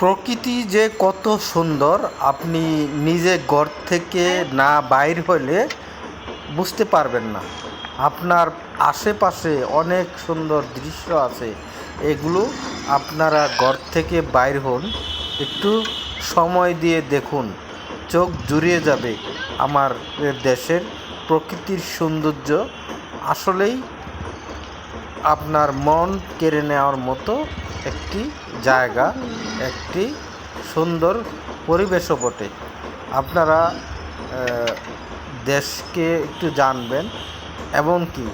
প্রকৃতি যে কত সুন্দর, আপনি নিজে ঘর থেকে না বাইর হলে বুঝতে পারবেন না। আপনার আশেপাশে অনেক সুন্দর দৃশ্য আছে। এগুলো আপনারা ঘর থেকে বাইর হন, একটু সময় দিয়ে দেখুন। চোখ জুড়িয়ে যাবে আমার দেশের প্রকৃতির সৌন্দর্য। আসলেই আপনার মন কেড়ে নেওয়ার মতো একটি জায়গা, একটি সুন্দর পরিবেশও বটে। আপনারা দেশকে একটু জানবেন এবং কি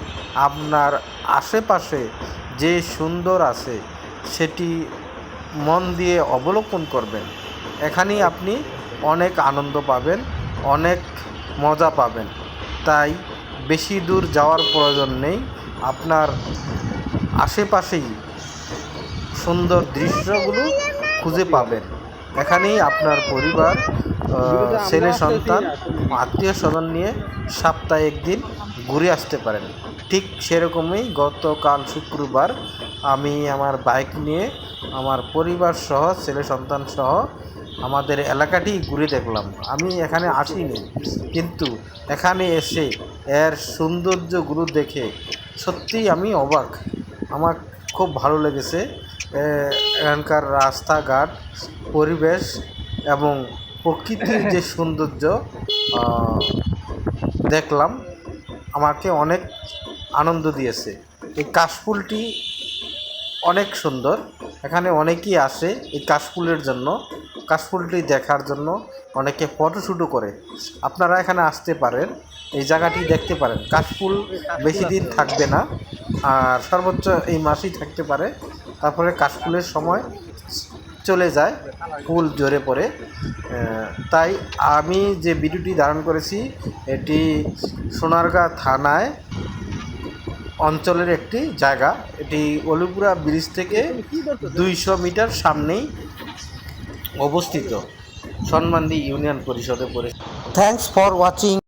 আপনার আশেপাশে যে সুন্দর আছে, সেটি মন দিয়ে অবলোকন করবেন। এখানেই আপনি অনেক আনন্দ পাবেন, অনেক মজা পাবেন। তাই বেশি দূর যাওয়ার প্রয়োজন নেই। আপনার আশেপাশেই সুন্দর দৃশ্যগুলো খুঁজে পাবেন। এখানেই আপনার পরিবার ছেলে, সন্তান, আত্মীয় স্বজন নিয়ে সপ্তাহে একদিন ঘুরে আসতে পারেন। ঠিক সেরকমই গতকাল শুক্রবার আমি আমার বাইক নিয়ে আমার পরিবার সহ, ছেলে, সন্তান সহ আমাদের এলাকাটি ঘুরে দেখলাম। আমি এখানে আসিনি, কিন্তু এখানে এসে এর সৌন্দর্যগুলো দেখে সত্যিই আমি অবাক। আমার খুব ভালো লেগেছে এখানকার রাস্তাঘাট, পরিবেশ এবং প্রকৃতির যে সৌন্দর্য দেখলাম, আমাকে অনেক আনন্দ দিয়েছে। এই কাশফুলটি অনেক সুন্দর, এখানে অনেকেই আসে এই কাশফুলের জন্য। কাশফুলটি দেখার জন্য অনেকে ফটোশ্যুটও করে। আপনারা এখানে আসতে পারেন, এই জায়গাটি দেখতে পারেন। কাশফুল বেশি দিন থাকবে না, আর সর্বোচ্চ এই মাসেই থাকতে পারে। তারপরে কাশফুলের সময় চলে যায়, ফুল ঝরে পড়ে। তাই আমি যে ভিডিওটি ধারণ করেছি, এটি সোনারগাঁ থানায় অঞ্চলের একটি জায়গা। এটি অলিপুরা ব্রিজ থেকে দুইশো মিটার সামনেই অবস্থিত। সন্মান্দি ইউনিয়ন পরিষদে পড়ে থ্যাংকস ফর ওয়াচিং